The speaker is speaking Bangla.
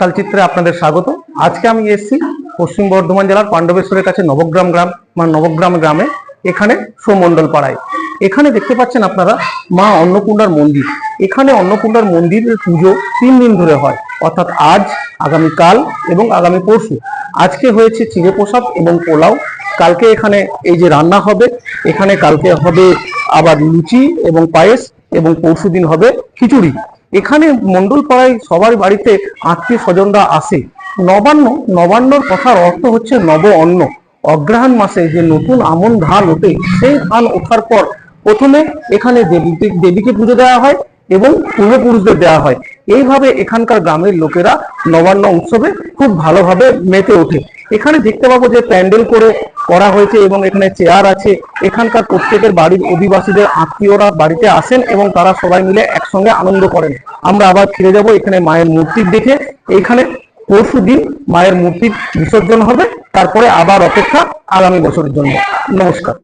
চলচ্চিত্রে আপনাদের স্বাগত। আজকে আমি এসেছি পশ্চিম বর্ধমান জেলার পাণ্ডবেশ্বরের কাছে নবগ্রাম গ্রাম মানে নবগ্রাম গ্রামে, এখানে সোমণ্ডল পাড়ায় এখানে দেখতে পাচ্ছেন আপনারা মা অন্নপূর্ণার মন্দির। এখানে অন্নপূর্ণার মন্দিরের পুজো তিন দিন ধরে হয়। অর্থাৎ আজ আগামীকাল এবং আগামী পরশু। আজকে হয়েছে চিড়ে প্রসাদ এবং পোলাও। কালকে এখানে এই যে রান্না হবে, এখানে কালকে হবে আবার লুচি এবং পায়েস এবং পরশু দিন হবে খিচুড়ি। এখানে মন্ডল পাড়ায় সবার বাড়িতে আত্মীয় স্বজনরা আসে। নবান্ন, নবান্নর কথার অর্থ হচ্ছে নব অন্ন। অগ্রহায়ণ মাসে যে নতুন আমন ধান ওঠে, সেই ধান ওঠার পর প্রথমে এখানে দেবীকে দেবীকে পুজো দেওয়া হয় এবং পূর্বপুরুষদের দেওয়া হয়। এইভাবে এখানকার গ্রামের লোকেরা নবান্ন উৎসবে খুব ভালোভাবে মেতে ওঠে। এখানে দেখতে পাবো যে প্যান্ডেল করে করা হয়েছে এবং এখানে চেয়ার আছে। এখানকার প্রত্যেকের বাড়ির অধিবাসীদের আত্মীয়রা বাড়িতে আসেন এবং তারা সবাই মিলে একসঙ্গে আনন্দ করেন। আমরা আবার ফিরে যাব এখানে মায়ের মূর্তির দেখে এখানে পরশু দিন মায়ের মূর্তির বিসর্জন হবে। তারপরে আবার অপেক্ষা আগামী বছরের জন্য। নমস্কার।